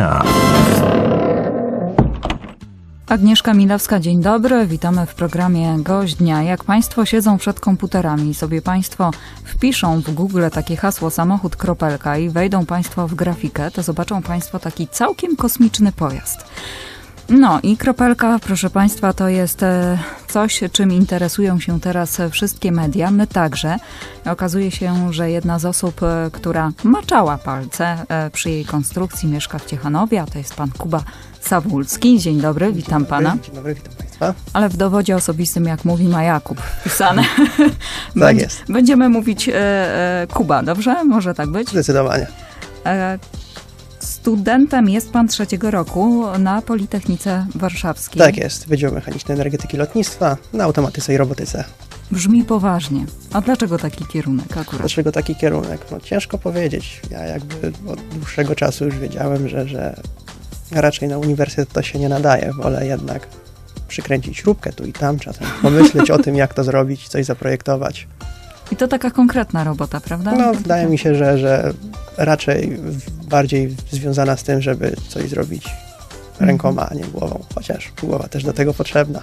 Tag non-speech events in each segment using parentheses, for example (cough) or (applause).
dnia. Agnieszka Milewska, dzień dobry. Witamy w programie Gość Dnia. Jak Państwo siedzą przed komputerami i sobie Państwo wpiszą w Google takie hasło samochód kropelka i wejdą Państwo w grafikę, to zobaczą Państwo taki całkiem kosmiczny pojazd. No i kropelka, proszę Państwa, to jest e, coś, czym interesują się teraz wszystkie media, my także. Okazuje się, że jedna z osób, e, która maczała palce e, przy jej konstrukcji, mieszka w Ciechanowie, a to jest pan Kuba Sawulski. Dzień dobry, witam pana. Dzień dobry, witam Państwa. Ale w dowodzie osobistym, jak mówi, ma Jakub wpisane. (laughs) Tak (laughs) jest. Będziemy mówić e, e, Kuba, dobrze? Może tak być? Zdecydowanie. E, studentem jest pan trzeciego roku na Politechnice Warszawskiej. Tak jest. Wydział Mechaniczny Energetyki Lotnictwa na automatyce i robotyce. Brzmi poważnie. A dlaczego taki kierunek akurat? Dlaczego taki kierunek? No ciężko powiedzieć. Ja jakby od dłuższego czasu już wiedziałem, że, że raczej na uniwersytet to się nie nadaje. Wolę jednak przykręcić śrubkę tu i tam, czasem pomyśleć o tym, jak to zrobić, coś zaprojektować. I to taka konkretna robota, prawda? No, wydaje mi się, że, że raczej bardziej związana z tym, żeby coś zrobić rękoma, a nie głową. Chociaż głowa też do tego potrzebna.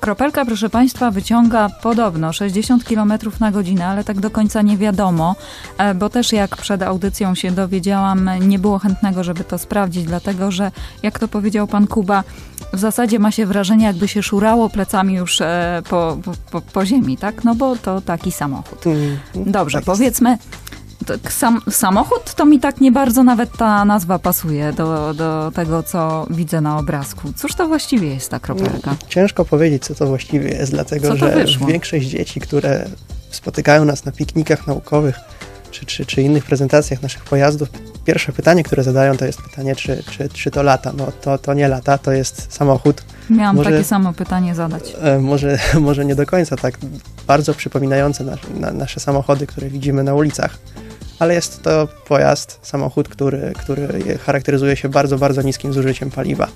Kropelka, proszę Państwa, wyciąga podobno 60 km na godzinę, ale tak do końca nie wiadomo, e, bo też jak przed audycją się dowiedziałam, nie było chętnego, żeby to sprawdzić, dlatego że, jak to powiedział pan Kuba, w zasadzie ma się wrażenie, jakby się szurało plecami już e, po, po, po ziemi, tak? No bo to taki samochód. Mm, Dobrze, tak powiedzmy, tak sam, samochód to mi tak nie bardzo nawet ta nazwa pasuje do, do tego, co widzę na obrazku. Cóż to właściwie jest ta kropelka? Ciężko powiedzieć, co to właściwie jest, dlatego że wyszło? większość dzieci, które spotykają nas na piknikach naukowych czy, czy, czy innych prezentacjach naszych pojazdów, pierwsze pytanie, które zadają, to jest pytanie, czy, czy, czy to lata. No to, to nie lata, to jest samochód. Miałam Może- takie samo pytanie zadać. E, może, (laughs) może nie do końca tak bardzo przypominające nas, na, nasze samochody, które widzimy na ulicach. Ale jest to pojazd, samochód, który, który charakteryzuje się bardzo, bardzo niskim zużyciem paliwa.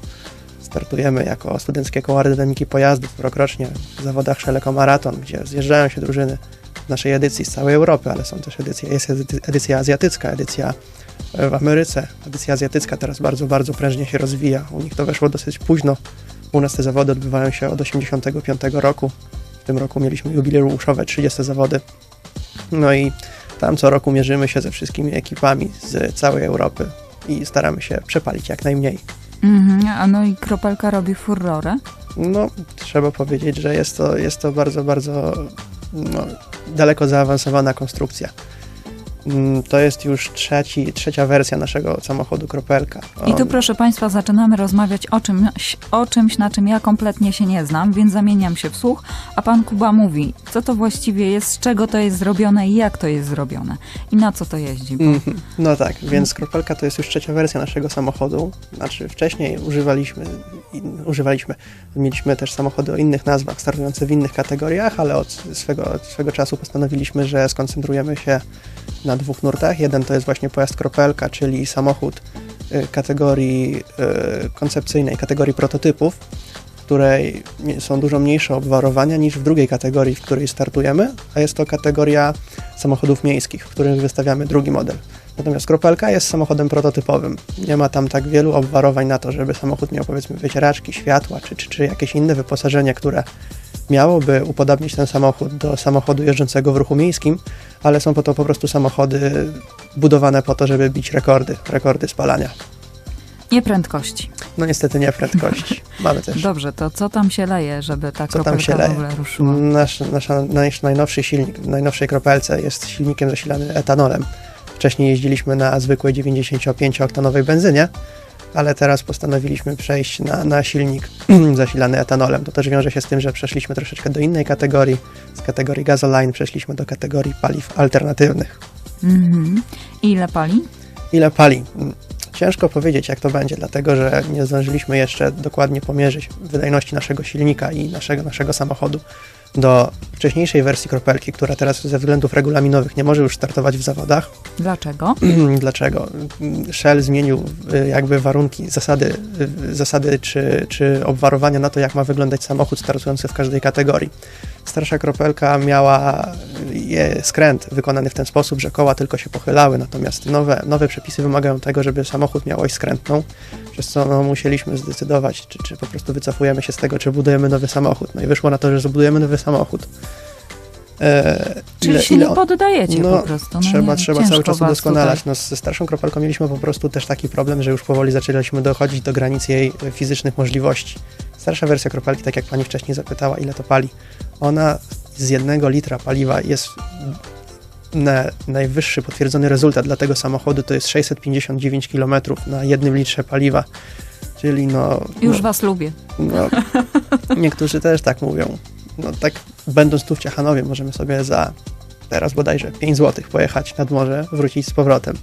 Startujemy jako studenckie koło aerodynamiki pojazdów rokrocznie w zawodach Szeleko Maraton, gdzie zjeżdżają się drużyny naszej edycji z całej Europy, ale są też edycje, jest edy- edycja azjatycka, edycja e, w Ameryce. Edycja azjatycka teraz bardzo, bardzo prężnie się rozwija. U nich to weszło dosyć późno. U nas te zawody odbywają się od 85 roku. W tym roku mieliśmy jubileuszowe 30 zawody. No i tam co roku mierzymy się ze wszystkimi ekipami z całej Europy i staramy się przepalić jak najmniej. Mhm, a no i kropelka robi furorę. No, trzeba powiedzieć, że jest to, jest to bardzo, bardzo no, daleko zaawansowana konstrukcja. Mm, To jest już trzeci, trzecia wersja naszego samochodu Kropelka. I tu proszę Państwa zaczynamy rozmawiać o czymś, o czymś, na czym ja kompletnie się nie znam, więc zamieniam się w słuch, a Pan Kuba mówi, co to właściwie jest, z czego to jest zrobione i jak to jest zrobione i na co to jeździ. Bo... Mhm. No tak, więc Kropelka to jest już trzecia wersja naszego samochodu. Znaczy wcześniej używaliśmy, używaliśmy, mieliśmy też samochody o innych nazwach, startujące w innych kategoriach, ale od swego, od swego czasu postanowiliśmy, że skoncentrujemy się na dwóch nurtach. Jeden to jest właśnie pojazd Kropelka, czyli samochód y, kategorii y, koncepcyjnej, kategorii prototypów, w której są dużo mniejsze obwarowania niż w drugiej kategorii, w której startujemy, a jest to kategoria samochodów miejskich, w których wystawiamy drugi model. Natomiast Kropelka jest samochodem prototypowym. Nie ma tam tak wielu obwarowań na to, żeby samochód miał powiedzmy wycieraczki, światła czy, czy, czy jakieś inne wyposażenie, które miałoby upodabnić ten samochód do samochodu jeżdżącego w ruchu miejskim, ale są po to po prostu samochody budowane po to, żeby bić rekordy, rekordy spalania. Nie prędkości. No niestety nie prędkości. (laughs) Mamy też Dobrze, to co tam się leje, żeby ta Co tam się w leje? ogóle ruszyła? Nasz, nasza, nasz najnowszy silnik w najnowszej kropelce jest silnikiem zasilany etanolem. Wcześniej jeździliśmy na zwykłej 95-oktanowej benzynie, ale teraz postanowiliśmy przejść na, na silnik (clears throat) zasilany etanolem. To też wiąże się z tym, że przeszliśmy troszeczkę do innej kategorii. Z kategorii gasoline przeszliśmy do kategorii paliw alternatywnych. Mhm. Ile pali? Ile pali? Ciężko powiedzieć, jak to będzie, dlatego że nie zdążyliśmy jeszcze dokładnie pomierzyć wydajności naszego silnika i naszego, naszego samochodu do wcześniejszej wersji kropelki, która teraz ze względów regulaminowych nie może już startować w zawodach. Dlaczego? (clears throat) Dlaczego? Shell zmienił y, jakby warunki, zasady, y, zasady czy, czy obwarowania na to, jak ma wyglądać samochód startujący w każdej kategorii. Starsza kropelka miała skręt wykonany w ten sposób, że koła tylko się pochylały, natomiast nowe, nowe przepisy wymagają tego, żeby samochód miał oś skrętną, przez co no, musieliśmy zdecydować, czy, czy po prostu wycofujemy się z tego, czy budujemy nowy samochód. No i wyszło na to, że zbudujemy nowy samochód. E, Czyli ile- się ile nie poddajecie no, po prostu. No trzeba nie, trzeba cały czas udoskonalać. No, ze starszą kropelką mieliśmy po prostu też taki problem, że już powoli zaczęliśmy dochodzić do granic jej fizycznych możliwości. Starsza wersja kropelki, tak jak pani wcześniej zapytała, ile to pali, ona z jednego litra paliwa jest na najwyższy potwierdzony rezultat dla tego samochodu to jest 659 km na jednym litrze paliwa. Czyli no. Już no, was lubię. no, niektórzy też tak mówią. No tak, będąc tu w Ciechanowie, możemy sobie za teraz bodajże 5 zł pojechać nad morze, wrócić z powrotem.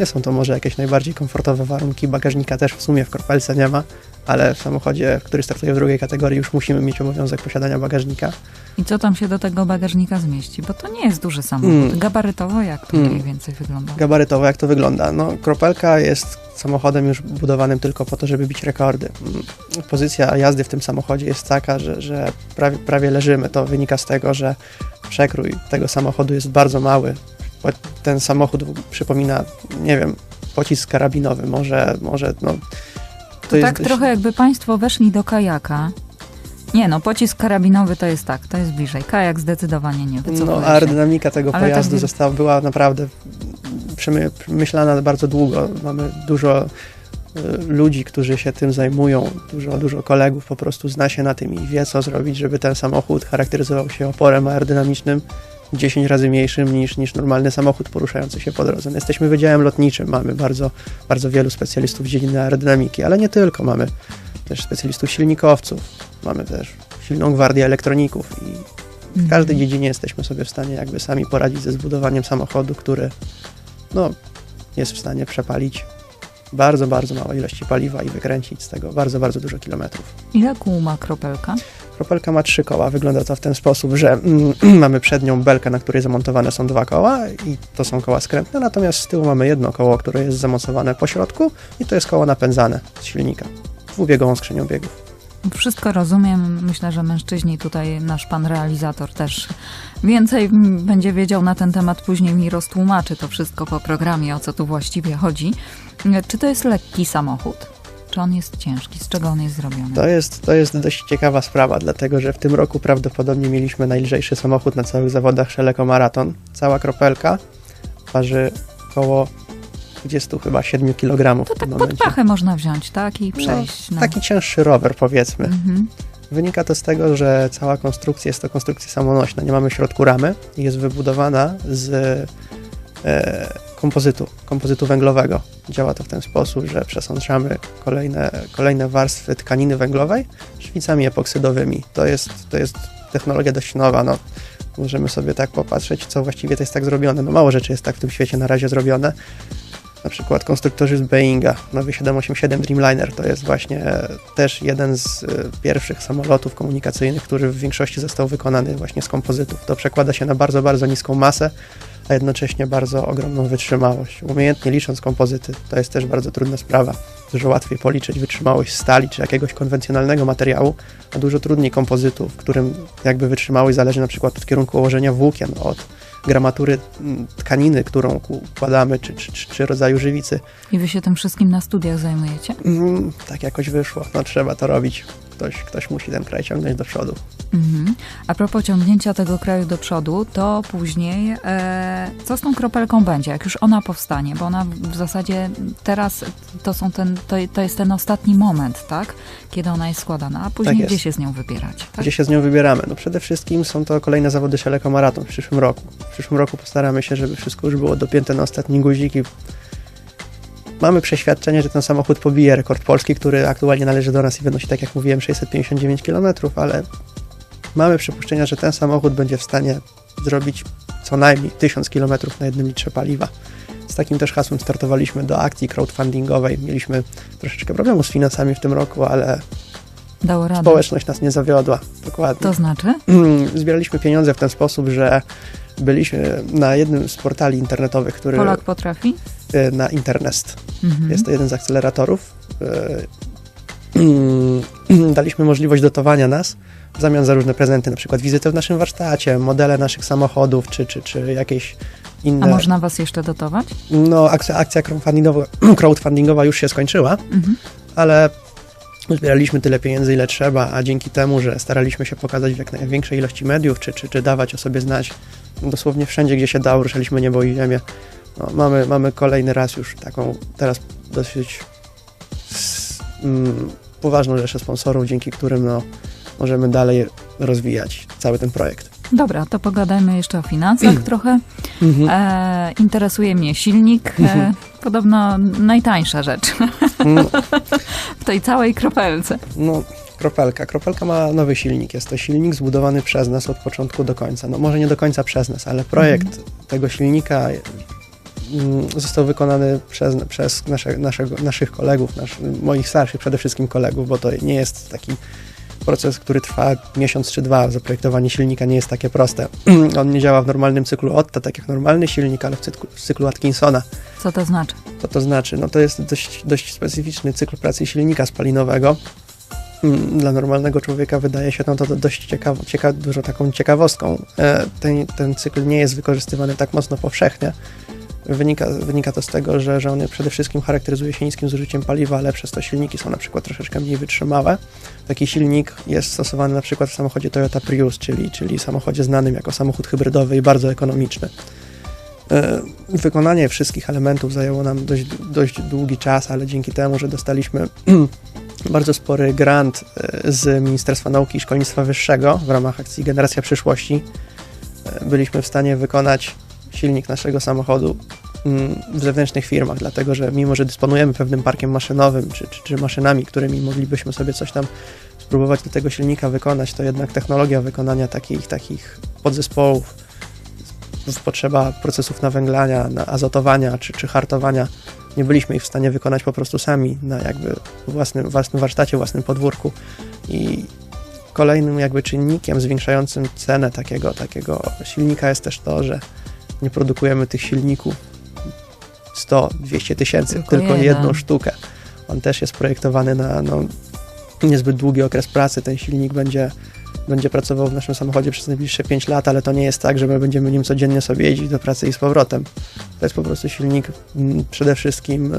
Nie są to może jakieś najbardziej komfortowe warunki, bagażnika też w sumie w Korpelce nie ma, ale w samochodzie, który startuje w drugiej kategorii, już musimy mieć obowiązek posiadania bagażnika. I co tam się do tego bagażnika zmieści? Bo to nie jest duży samochód. Mm. Gabarytowo jak to mniej Mm. więcej wygląda? Gabarytowo jak to wygląda? No, Kropelka jest samochodem już budowanym tylko po to, żeby bić rekordy. Mm, Pozycja jazdy w tym samochodzie jest taka, że, że prawie, prawie leżymy. To wynika z tego, że przekrój tego samochodu jest bardzo mały. Ten samochód przypomina, nie wiem, pocisk karabinowy. Może, może no, to, To jest tak trochę jakby państwo weszli do kajaka. Nie no, pocisk karabinowy to jest tak, to jest bliżej. Kajak zdecydowanie nie wycofuje No, aerodynamika tego Ale tak pojazdu wie- została, była naprawdę przemy- przemyślana bardzo długo. Mamy dużo y, ludzi, którzy się tym zajmują, dużo, dużo kolegów po prostu zna się na tym i wie, co zrobić, żeby ten samochód charakteryzował się oporem aerodynamicznym 10 razy mniejszym niż, niż normalny samochód poruszający się po drodze. My jesteśmy wydziałem lotniczym, mamy bardzo, bardzo wielu specjalistów z dziedziny aerodynamiki, ale nie tylko. Mamy też specjalistów silnikowców, mamy też silną gwardię elektroników i w Mhm. każdej dziedzinie jesteśmy sobie w stanie jakby sami poradzić ze zbudowaniem samochodu, który no, jest w stanie przepalić bardzo, bardzo małe ilości paliwa i wykręcić z tego bardzo, bardzo dużo kilometrów. Ile kół ma kropelka? Kropelka ma trzy koła. Wygląda to w ten sposób, że mm, (clears throat) mamy przednią belkę, na której zamontowane są dwa koła i to są koła skrętne, natomiast z tyłu mamy jedno koło, które jest zamocowane po środku i to jest koło napędzane z silnika. Dwubiegową skrzynią biegów. Wszystko rozumiem. Myślę, że mężczyźni tutaj, nasz pan realizator też więcej będzie wiedział na ten temat. Później mi roztłumaczy to wszystko po programie, o co tu właściwie chodzi. Czy to jest lekki samochód? Czy on jest ciężki? Z czego on jest zrobiony? To jest, to jest dość ciekawa sprawa, dlatego że w tym roku prawdopodobnie mieliśmy najlżejszy samochód na całych zawodach Szeleko Maraton. Cała kropelka waży około 20 chyba 7 kg To tak pod pachę można wziąć, tak? I przejść. No, taki cięższy rower powiedzmy. Mhm. Wynika to z tego, że cała konstrukcja jest to konstrukcja samonośna. Nie mamy w środku ramy i jest wybudowana z e, kompozytu, kompozytu węglowego. Działa to w ten sposób, że przesączamy kolejne, kolejne warstwy tkaniny węglowej szwicami epoksydowymi. To jest, to jest technologia dość nowa. No, możemy sobie tak popatrzeć, co właściwie to jest tak zrobione. No, mało rzeczy jest tak w tym świecie na razie zrobione. Na przykład konstruktorzy z Boeinga, nowy 787 Dreamliner, to jest właśnie też jeden z e, pierwszych samolotów komunikacyjnych, który w większości został wykonany właśnie z kompozytów. To przekłada się na bardzo, bardzo niską masę, a jednocześnie bardzo ogromną wytrzymałość. Umiejętnie licząc kompozyty, to jest też bardzo trudna sprawa. Dużo łatwiej policzyć wytrzymałość stali czy jakiegoś konwencjonalnego materiału, a dużo trudniej kompozytu, w którym jakby wytrzymałość zależy na przykład od kierunku ułożenia włókien, od gramatury tkaniny, którą układamy, czy, czy, czy, czy rodzaju żywicy. I wy się tym wszystkim na studiach zajmujecie? Mm, tak jakoś wyszło. No trzeba to robić. Ktoś, ktoś musi ten kraj ciągnąć do przodu. Mhm. A propos ciągnięcia tego kraju do przodu, to później e, co z tą kropelką będzie, jak już ona powstanie? Bo ona w zasadzie teraz to, są ten, to, to jest ten ostatni moment, tak? Kiedy ona jest składana, a później Tak gdzie się z nią wybierać? Tak? Gdzie się z nią wybieramy? No przede wszystkim są to kolejne zawody Szeleko Maraton w przyszłym roku. W przyszłym roku postaramy się, żeby wszystko już było dopięte na ostatni guzik i mamy przeświadczenie, że ten samochód pobije rekord polski, który aktualnie należy do nas i wynosi, tak jak mówiłem, 659 km, ale mamy przypuszczenia, że ten samochód będzie w stanie zrobić co najmniej 1000 km na jednym litrze paliwa. Z takim też hasłem startowaliśmy do akcji crowdfundingowej. Mieliśmy troszeczkę problemu z finansami w tym roku, ale Dało radę. Społeczność nas nie zawiodła, dokładnie. To znaczy? (clears throat) Zbieraliśmy pieniądze w ten sposób, że byliśmy na jednym z portali internetowych, który Polak potrafi? E, na Internest. Mhm. Jest to jeden z akceleratorów. E, (clears throat) Daliśmy możliwość dotowania nas w zamian za różne prezenty, na przykład wizytę w naszym warsztacie, modele naszych samochodów, czy, czy, czy jakieś inne. A można was jeszcze dotować? No, akcja, akcja crowdfundingowa, (clears throat) crowdfundingowa już się skończyła, Mhm. ale zbieraliśmy tyle pieniędzy, ile trzeba, a dzięki temu, że staraliśmy się pokazać w jak największej ilości mediów, czy, czy, czy dawać o sobie znać dosłownie wszędzie, gdzie się dało, ruszaliśmy niebo i ziemię. No, mamy, mamy kolejny raz już taką teraz dosyć mm, poważną rzeszę sponsorów, dzięki którym no, możemy dalej rozwijać cały ten projekt. Dobra, to pogadajmy jeszcze o finansach (clears throat) trochę. E, interesuje mnie silnik. E, Mhm. podobno najtańsza rzecz (laughs) No, w tej całej kropelce. No, kropelka. Kropelka ma nowy silnik. Jest to silnik zbudowany przez nas od początku do końca. No może nie do końca przez nas, ale projekt tego silnika został wykonany przez, przez nasze, naszego, naszych kolegów, nasz, moich starszych przede wszystkim kolegów, bo to nie jest taki proces, który trwa miesiąc czy dwa. Zaprojektowanie silnika nie jest takie proste. (clears throat) On nie działa w normalnym cyklu Otta, tak jak normalny silnik, ale w cyklu, w cyklu Atkinsona. Co to znaczy? Co to znaczy? No to jest dość, dość specyficzny cykl pracy silnika spalinowego. Mm, Dla normalnego człowieka wydaje się no to dość ciekawo, cieka, dużo taką ciekawostką. E, Ten, ten cykl nie jest wykorzystywany tak mocno powszechnie. Wynika, wynika to z tego, że, że on przede wszystkim charakteryzuje się niskim zużyciem paliwa, ale przez to silniki są na przykład troszeczkę mniej wytrzymałe. Taki silnik jest stosowany na przykład w samochodzie Toyota Prius, czyli, czyli samochodzie znanym jako samochód hybrydowy i bardzo ekonomiczny. E, Wykonanie wszystkich elementów zajęło nam dość, dość długi czas, ale dzięki temu, że dostaliśmy (clears throat) bardzo spory grant e, z Ministerstwa Nauki i Szkolnictwa Wyższego w ramach akcji Generacja Przyszłości, e, byliśmy w stanie wykonać silnik naszego samochodu mm, w zewnętrznych firmach, dlatego że mimo, że dysponujemy pewnym parkiem maszynowym czy, czy, czy maszynami, którymi moglibyśmy sobie coś tam spróbować do tego silnika wykonać, to jednak technologia wykonania takich, takich podzespołów potrzeba procesów nawęglania, na azotowania czy, czy hartowania. Nie byliśmy ich w stanie wykonać po prostu sami na jakby własnym, własnym warsztacie, własnym podwórku. I kolejnym jakby czynnikiem zwiększającym cenę takiego, takiego silnika jest też to, że nie produkujemy tych silników 100-200 tysięcy, Tylko tylko, jedną sztukę. On też jest projektowany na no, niezbyt długi okres pracy. Ten silnik będzie będzie pracował w naszym samochodzie przez najbliższe 5 lat, ale to nie jest tak, że my będziemy nim codziennie sobie jeździć do pracy i z powrotem. To jest po prostu silnik mm, przede wszystkim y,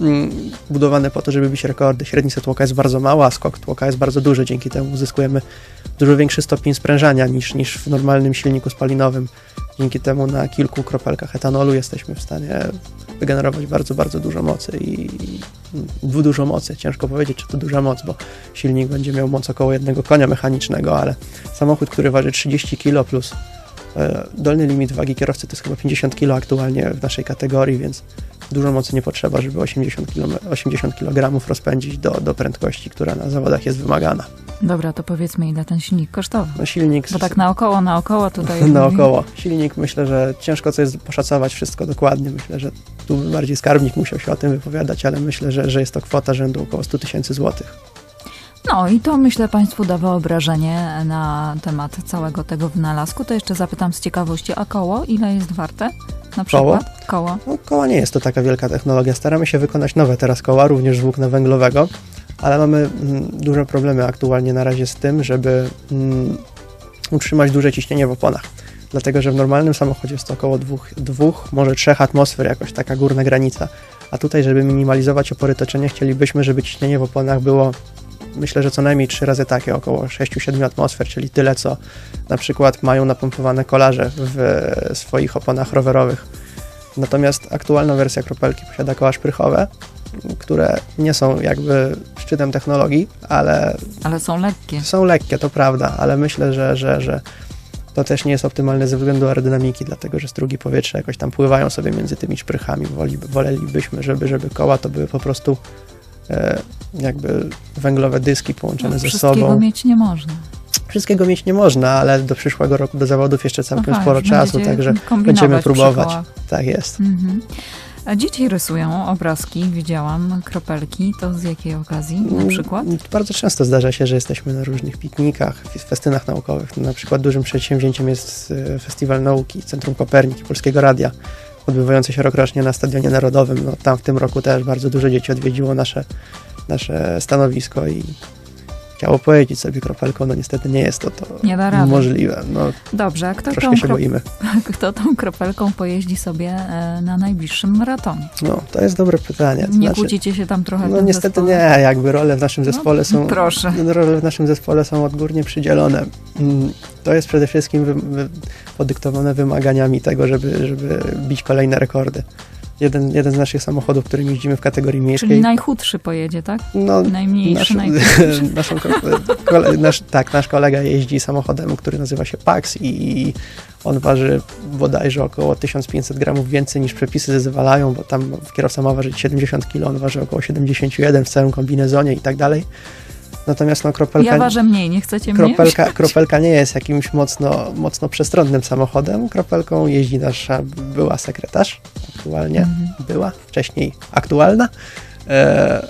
mm, budowany po to, żeby bić rekordy. Średnica tłoka jest bardzo mała, a skok tłoka jest bardzo duży, dzięki temu uzyskujemy dużo większy stopień sprężania niż, niż w normalnym silniku spalinowym. Dzięki temu na kilku kropelkach etanolu jesteśmy w stanie wygenerować bardzo, bardzo dużo mocy i, dużo mocy. Ciężko powiedzieć, czy to duża moc, bo silnik będzie miał moc około jednego konia mechanicznego, ale samochód, który waży 30 kg plus e, dolny limit wagi kierowcy to jest chyba 50 kg aktualnie w naszej kategorii, więc dużo mocy nie potrzeba, żeby 80 kg, 80 kg rozpędzić do, do prędkości, która na zawodach jest wymagana. Dobra, to powiedzmy, ile ten silnik kosztował. No silnik Bo tak naokoło, naokoło tutaj. (laughs) naokoło. Silnik myślę, że ciężko co jest poszacować wszystko dokładnie. Myślę, że tu by bardziej skarbnik musiał się o tym wypowiadać, ale myślę, że, że jest to kwota rzędu około 100 tysięcy złotych. No i to myślę Państwu da wyobrażenie na temat całego tego wynalazku. To jeszcze zapytam z ciekawości, a koło ile jest warte? Na Koło? przykład koło. No, koła nie jest to taka wielka technologia. Staramy się wykonać nowe teraz koła, również z włókna węglowego, ale mamy mm, duże problemy aktualnie na razie z tym, żeby mm, utrzymać duże ciśnienie w oponach. Dlatego, że w normalnym samochodzie jest to około dwóch, dwóch, może trzech atmosfer, jakoś taka górna granica. A tutaj, żeby minimalizować opory toczenia, chcielibyśmy, żeby ciśnienie w oponach było myślę, że co najmniej trzy razy takie, około 6-7 atmosfer, czyli tyle, co na przykład mają napompowane kolarze w swoich oponach rowerowych. Natomiast aktualna wersja kropelki posiada koła szprychowe, które nie są jakby szczytem technologii, ale Ale są lekkie. są lekkie, to prawda, ale myślę, że, że, że to też nie jest optymalne ze względu aerodynamiki, dlatego że strugi powietrza jakoś tam pływają sobie między tymi szprychami. Wolelibyśmy, żeby, żeby koła to były po prostu jakby węglowe dyski połączone No, ze wszystkiego sobą. mieć nie można. Wszystkiego mieć nie można, ale do przyszłego roku do zawodów jeszcze całkiem Aha, sporo czasu, także będziemy próbować. Tak jest. Mhm. A dzieci rysują obrazki, widziałam, kropelki. To z jakiej okazji na przykład? Mm, Bardzo często zdarza się, że jesteśmy na różnych piknikach, festynach naukowych. Na przykład dużym przedsięwzięciem jest e, Festiwal Nauki Centrum Kopernik i Polskiego Radia, odbywający się rokrocznie na Stadionie Narodowym. No, tam w tym roku też bardzo dużo dzieci odwiedziło nasze, nasze stanowisko i chciało pojeździć sobie kropelką. No niestety nie jest to, to Nie da rady. możliwe. No, Dobrze, a kto tą, się boimy. (laughs) kto tą kropelką pojeździ sobie e, na najbliższym maratonie? No, to jest dobre pytanie. To Nie znaczy- kłócicie się tam trochę No niestety zespole? nie, jakby role w naszym No, zespole są. proszę. (laughs) Role w naszym zespole są odgórnie przydzielone. Mm, To jest przede wszystkim wy, wy, podyktowane wymaganiami tego, żeby, żeby bić kolejne rekordy. Jeden, jeden z naszych samochodów, którym jeździmy w kategorii miejskiej. Czyli najchudszy pojedzie, tak? no, Najmniejszy, nasz, (laughs) naszą, kole, nasz, tak, nasz kolega jeździ samochodem, który nazywa się Pax i on waży bodajże około 1500 gramów więcej niż przepisy zezwalają, bo tam kierowca ma ważyć 70 kg, on waży około 71 w całym kombinezonie i tak dalej. Natomiast no, kropelka, Ja ważę mniej, nie chcecie mnie? kropelka, kropelka nie jest jakimś mocno, mocno przestronnym samochodem. Kropelką jeździ nasza była sekretarz, aktualnie Mhm. była, wcześniej aktualna. E,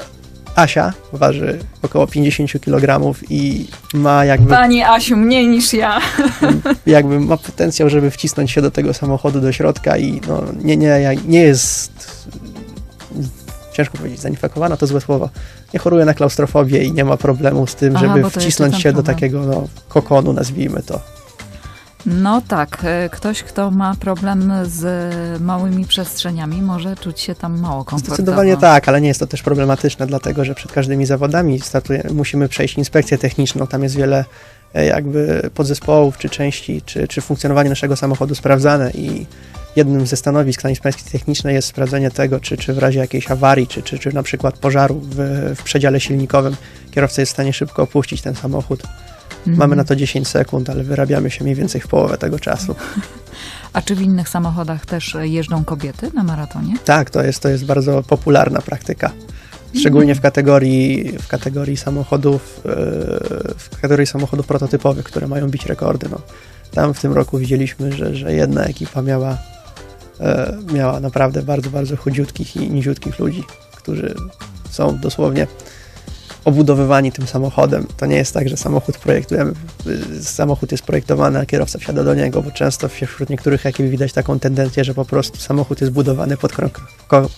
Asia waży około 50 kg i ma jakby, Pani Asiu, mniej niż ja. (laughs) jakby ma potencjał, żeby wcisnąć się do tego samochodu do środka i no, nie, nie, nie jest ciężko powiedzieć, zainfekowana to złe słowo. Nie choruje na klaustrofobię i nie ma problemu z tym, Aha, żeby wcisnąć się do problem. takiego no, kokonu, nazwijmy to. No tak, e, ktoś, kto ma problem z małymi przestrzeniami, może czuć się tam mało komfortowo. Zdecydowanie tak, ale nie jest to też problematyczne, dlatego że przed każdymi zawodami musimy przejść inspekcję techniczną. Tam jest wiele e, jakby podzespołów, czy części, czy, czy funkcjonowanie naszego samochodu sprawdzane i jednym ze stanowisk na inspekcji technicznej jest sprawdzenie tego, czy, czy w razie jakiejś awarii, czy, czy, czy na przykład pożaru w, w przedziale silnikowym kierowca jest w stanie szybko opuścić ten samochód. Mhm. Mamy na to 10 sekund, ale wyrabiamy się mniej więcej w połowę tego czasu. (laughs) A czy w innych samochodach też jeżdżą kobiety na maratonie? Tak, to jest, to jest bardzo popularna praktyka. Szczególnie w kategorii, w kategorii samochodów, e, w kategorii samochodów prototypowych, które mają bić rekordy. No, tam w tym roku widzieliśmy, że, że jedna ekipa miała, e, miała naprawdę bardzo, bardzo chudziutkich i niziutkich ludzi, którzy są dosłownie obudowywani tym samochodem. To nie jest tak, że samochód projektujemy, y, samochód jest projektowany, a kierowca wsiada do niego, bo często wśród niektórych ekip widać taką tendencję, że po prostu samochód jest budowany pod,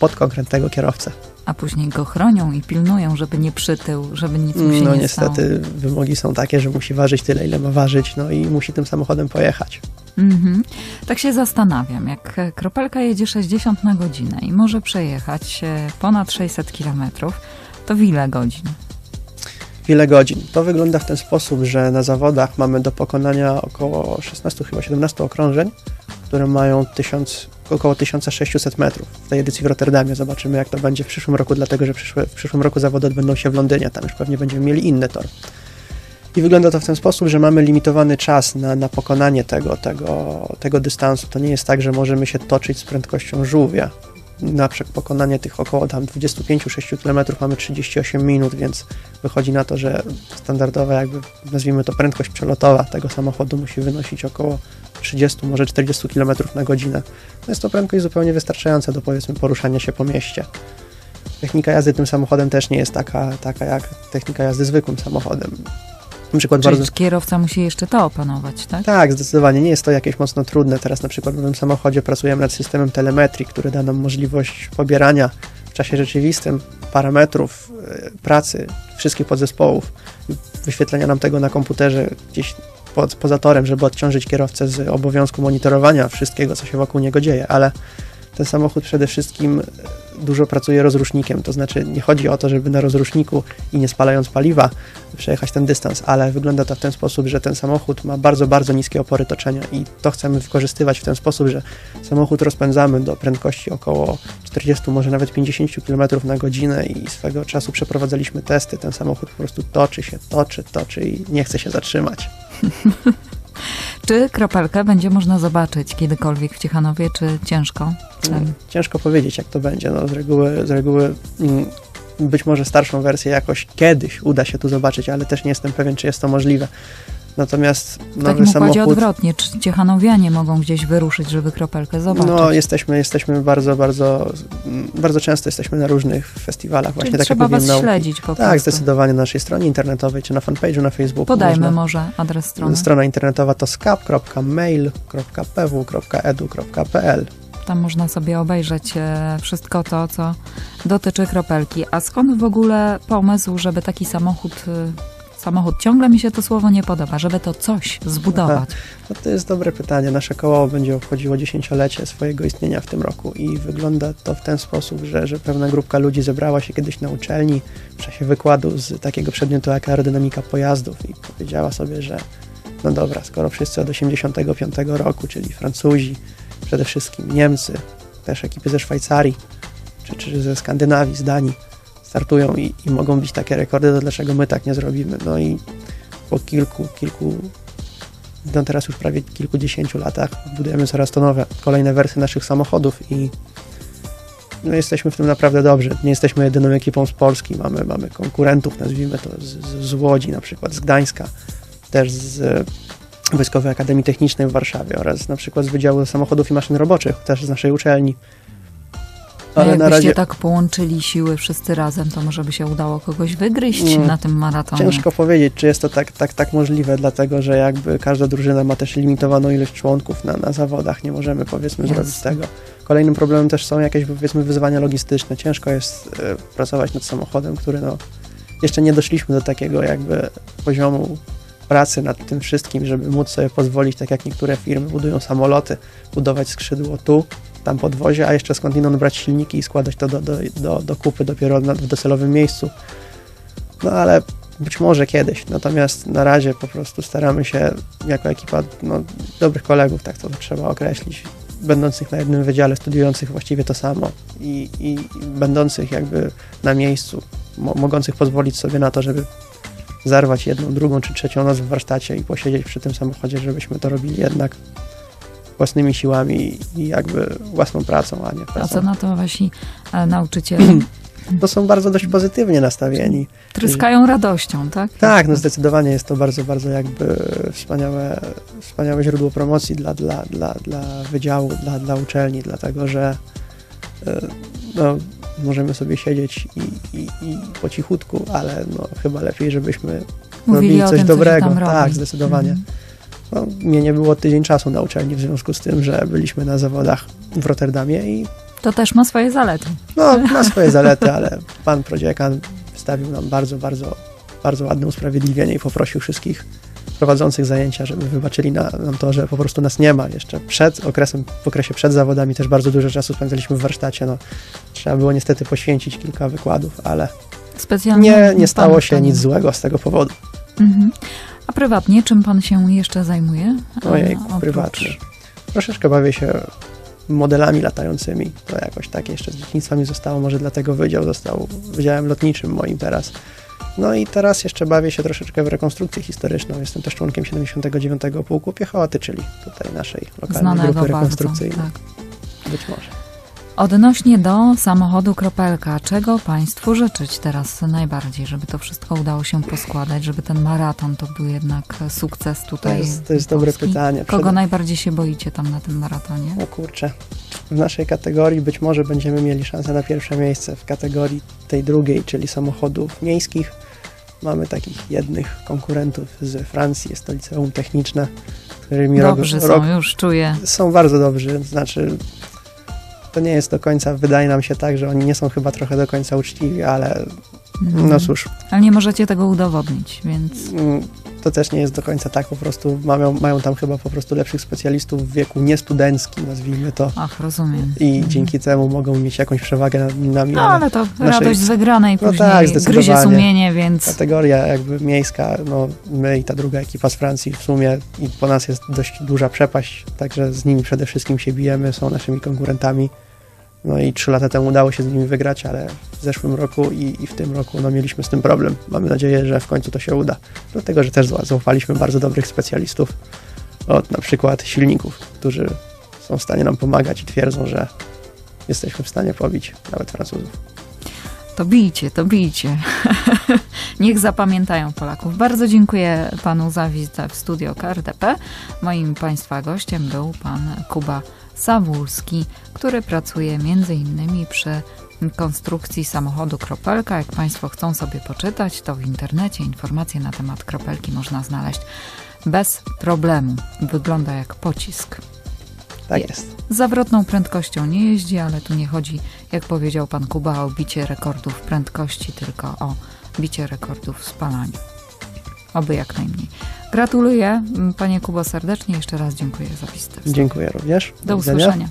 pod konkretnego kierowcę. A później go chronią i pilnują, żeby nie przytył, żeby nic mu się No nie niestety wymogi są takie, że musi ważyć tyle, ile ma ważyć, no i musi tym samochodem pojechać. stało. Mhm. Tak się zastanawiam, jak kropelka jedzie 60 na godzinę i może przejechać e, ponad 600 kilometrów, to w ile godzin? Ile godzin? To wygląda w ten sposób, że na zawodach mamy do pokonania około 16, chyba 17 okrążeń, które mają 1000, około 1600 metrów. W tej edycji w Rotterdamie zobaczymy, jak to będzie w przyszłym roku, dlatego że przyszłe, w przyszłym roku zawody odbędą się w Londynie, tam już pewnie będziemy mieli inny tor. I wygląda to w ten sposób, że mamy limitowany czas na, na pokonanie tego, tego, tego dystansu. To nie jest tak, że możemy się toczyć z prędkością żółwia. Na pokonanie tych około tam 25-6 km mamy 38 minut, więc wychodzi na to, że standardowa jakby nazwijmy to prędkość przelotowa tego samochodu musi wynosić około 30, może 40 km na godzinę. No jest to prędkość zupełnie wystarczająca do powiedzmy poruszania się po mieście. Technika jazdy tym samochodem też nie jest taka, taka jak technika jazdy zwykłym samochodem. Na przykład Czyli bardzo... kierowca musi jeszcze to opanować, tak? Tak, zdecydowanie. Nie jest to jakieś mocno trudne. Teraz na przykład w nowym samochodzie pracujemy nad systemem telemetrii, który da nam możliwość pobierania w czasie rzeczywistym parametrów e, pracy wszystkich podzespołów, wyświetlenia nam tego na komputerze gdzieś pod, poza torem, żeby odciążyć kierowcę z obowiązku monitorowania wszystkiego, co się wokół niego dzieje, ale ten samochód przede wszystkim dużo pracuje rozrusznikiem, to znaczy nie chodzi o to, żeby na rozruszniku i nie spalając paliwa przejechać ten dystans, ale wygląda to w ten sposób, że ten samochód ma bardzo, bardzo niskie opory toczenia i to chcemy wykorzystywać w ten sposób, że samochód rozpędzamy do prędkości około 40, może nawet 50 km na godzinę i swego czasu przeprowadzaliśmy testy. Ten samochód po prostu toczy się, toczy, toczy i nie chce się zatrzymać. (laughs) Czy kropelkę będzie można zobaczyć kiedykolwiek w Ciechanowie, czy ciężko? Em, Ciężko powiedzieć, jak to będzie. No, z reguły, z reguły mm, być może starszą wersję jakoś kiedyś uda się tu zobaczyć, ale też nie jestem pewien, czy jest to możliwe. Natomiast W nowy takim samochód... odwrotnie. Czy ciechanowianie mogą gdzieś wyruszyć, żeby kropelkę zobaczyć? No, jesteśmy, jesteśmy bardzo, bardzo, mm, bardzo często jesteśmy na różnych festiwalach, właśnie Czyli tak trzeba was mówiłem, śledzić po Tak, prostu. zdecydowanie na naszej stronie internetowej, czy na fanpage'u na Facebooku. Podajmy można. może adres strony. Strona internetowa to skap.mail.pw.edu.pl Tam można sobie obejrzeć e, wszystko to, co dotyczy kropelki. A skąd w ogóle pomysł, żeby taki samochód, e, samochód, ciągle mi się to słowo nie podoba, żeby to coś zbudować? (laughs) No to jest dobre pytanie. Nasze koło będzie obchodziło dziesięciolecie swojego istnienia w tym roku i wygląda to w ten sposób, że, że pewna grupka ludzi zebrała się kiedyś na uczelni w czasie wykładu z takiego przedmiotu jak aerodynamika pojazdów i powiedziała sobie, że no dobra, skoro wszyscy od 85 roku, czyli Francuzi, przede wszystkim Niemcy, też ekipy ze Szwajcarii, czy, czy ze Skandynawii, z Danii startują i, i mogą bić takie rekordy, to dlaczego my tak nie zrobimy? No i po kilku, kilku no teraz już prawie kilkudziesięciu latach budujemy coraz to nowe, kolejne wersje naszych samochodów i no jesteśmy w tym naprawdę dobrze. Nie jesteśmy jedyną ekipą z Polski, mamy, mamy konkurentów, nazwijmy to z, z, z Łodzi, na przykład z Gdańska, też z e, Wojskowej Akademii Technicznej w Warszawie oraz na przykład z Wydziału Samochodów i Maszyn Roboczych, też z naszej uczelni. Ale na jakbyście razie tak połączyli siły wszyscy razem, to może by się udało kogoś wygryźć Mm. na tym maratonie. ciężko powiedzieć, czy jest to tak, tak, tak możliwe, dlatego że jakby każda drużyna ma też limitowaną ilość członków na, na zawodach, nie możemy powiedzmy Jasne. zrobić tego. Kolejnym problemem też są jakieś powiedzmy wyzwania logistyczne. Ciężko jest e, pracować nad samochodem, który no jeszcze nie doszliśmy do takiego jakby poziomu pracy nad tym wszystkim, żeby móc sobie pozwolić, tak jak niektóre firmy budują samoloty, budować skrzydło tu, tam podwozie, a jeszcze skądinąd brać silniki i składać to do, do, do, do kupy dopiero w docelowym miejscu. No ale być może kiedyś. Natomiast na razie po prostu staramy się jako ekipa no, dobrych kolegów, tak to trzeba określić, będących na jednym wydziale, studiujących właściwie to samo i, i, i będących jakby na miejscu, mo, mogących pozwolić sobie na to, żeby zarwać jedną, drugą czy trzecią noc w warsztacie i posiedzieć przy tym samochodzie, żebyśmy to robili jednak własnymi siłami i jakby własną pracą, a nie A co pracą. na to wasi e, nauczyciele? (clears throat) To są bardzo dość pozytywnie nastawieni. Tryskają radością, tak? Tak, no zdecydowanie jest to bardzo, bardzo jakby wspaniałe, wspaniałe źródło promocji dla, dla, dla, dla wydziału, dla, dla uczelni, dlatego że e, no, możemy sobie siedzieć i, i, i po cichutku, ale no, chyba lepiej, żebyśmy Mówili robili coś tym, dobrego. Co tak, robi. zdecydowanie. Mhm. No, mnie nie było tydzień czasu na uczelni w związku z tym, że byliśmy na zawodach w Rotterdamie i To też ma swoje zalety. no, ma swoje zalety, ale pan prodziekan wystawił nam bardzo, bardzo, bardzo ładne usprawiedliwienie i poprosił wszystkich prowadzących zajęcia, żeby wybaczyli na, nam to, że po prostu nas nie ma. Jeszcze przed okresem, w okresie przed zawodami też bardzo dużo czasu spędzaliśmy w warsztacie. No, trzeba było niestety poświęcić kilka wykładów, ale Specjalnie nie, nie stało się nic złego z tego powodu. Mhm. A prywatnie, czym pan się jeszcze zajmuje? A, Ojejku, oprócz- prywatnie. Troszeczkę bawię się modelami latającymi. To jakoś tak jeszcze z dzieciństwa mi zostało, może dlatego wydział został wydziałem lotniczym moim teraz. No i teraz jeszcze bawię się troszeczkę w rekonstrukcję historyczną. Jestem też członkiem 79. Pułku Piechoty, czyli tutaj naszej lokalnej Znanego grupy bardzo. rekonstrukcyjnej. Tak. Być może. Odnośnie do samochodu Kropelka, czego Państwu życzyć teraz najbardziej, żeby to wszystko udało się poskładać, żeby ten maraton to był jednak sukces To tutaj jest, to jest dobre pytanie. Kogo najbardziej się boicie tam na tym maratonie? O kurczę. W naszej kategorii być może będziemy mieli szansę na pierwsze miejsce. W kategorii tej drugiej, czyli samochodów miejskich, mamy takich jednych konkurentów z Francji, jest to liceum techniczne, którymi Dobrzy rok są, już czuję. są bardzo dobrzy. Znaczy, to nie jest do końca, wydaje nam się tak, że oni nie są chyba trochę do końca uczciwi, ale Mhm. no cóż, Ale nie możecie tego udowodnić, więc mm, to też nie jest do końca tak. Po prostu mają, mają tam chyba po prostu lepszych specjalistów w wieku niestudenckim, nazwijmy to. ach, rozumiem. I Mhm. dzięki temu mogą mieć jakąś przewagę nad nami. No ale to naszej- radość z wygranej No później tak, gryzie sumienie, więc Kategoria jakby miejska, no my i ta druga ekipa z Francji w sumie i po nas jest dość duża przepaść, także z nimi przede wszystkim się bijemy, są naszymi konkurentami. No i trzy lata temu udało się z nimi wygrać, ale w zeszłym roku i, i w tym roku no, mieliśmy z tym problem. Mamy nadzieję, że w końcu to się uda. Dlatego, że też za- zaufaliśmy bardzo dobrych specjalistów od na przykład silników, którzy są w stanie nam pomagać i twierdzą, że jesteśmy w stanie pobić nawet Francuzów. to bijcie, to bijcie. (laughs) Niech zapamiętają Polaków. Bardzo dziękuję panu za wizytę w studio KRDP. Moim państwa gościem był pan Kuba Sawulski, który pracuje innymi przy konstrukcji samochodu Kropelka. Jak państwo chcą sobie poczytać, to w internecie informacje na temat Kropelki można znaleźć bez problemu. Wygląda jak pocisk. Tak jest. Zawrotną prędkością nie jeździ, ale tu nie chodzi, jak powiedział pan Kuba, o bicie rekordów prędkości, tylko o bicie rekordów w spalaniu. Oby jak najmniej. Gratuluję, panie Kubo, serdecznie. Jeszcze raz dziękuję za wizytę. Dziękuję również. Do widzenia. usłyszenia.